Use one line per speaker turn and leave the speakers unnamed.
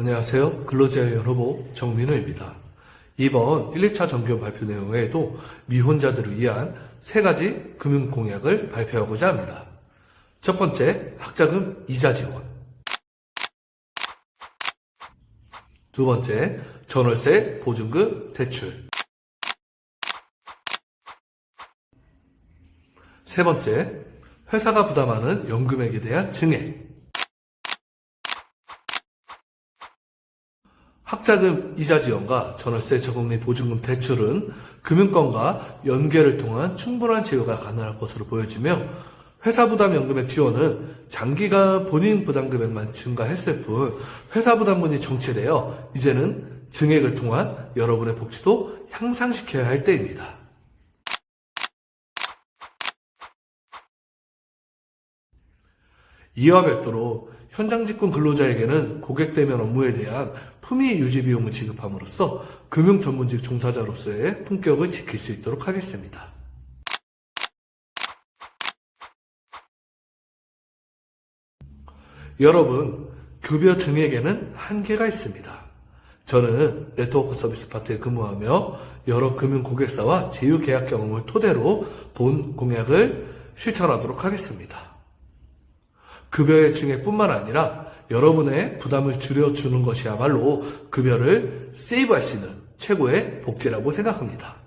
안녕하세요. 근로자의 여러보 정민호입니다. 이번 1, 2차 정규 발표 내용 외에도 미혼자들을 위한 세 가지 금융 공약을 발표하고자 합니다. 첫 번째, 학자금 이자 지원. 두 번째, 전월세 보증금 대출. 세 번째, 회사가 부담하는 연금액에 대한 증액. 학자금 이자 지원과 전월세 및 보증금 대출은 금융권과 연계를 통한 충분한 제휴가 가능할 것으로 보여지며 회사 부담 연금액 지원은 장기간 본인 부담 금액만 증가했을 뿐 회사 부담분이 정체되어 이제는 증액을 통한 여러분의 복지도 향상시켜야 할 때입니다. 이와 별도로 현장 직군 근로자에게는 고객 대면 업무에 대한 품위 유지 비용을 지급함으로써 금융 전문직 종사자로서의 품격을 지킬 수 있도록 하겠습니다. 여러분, 급여 증액에는 한계가 있습니다. 저는 네트워크 서비스 파트에 근무하며 여러 금융 고객사와 제휴 계약 경험을 토대로 본 공약을 실천하도록 하겠습니다. 급여의 증액뿐만 아니라 여러분의 부담을 줄여주는 것이야말로 급여를 세이브할 수 있는 최고의 복지라고 생각합니다.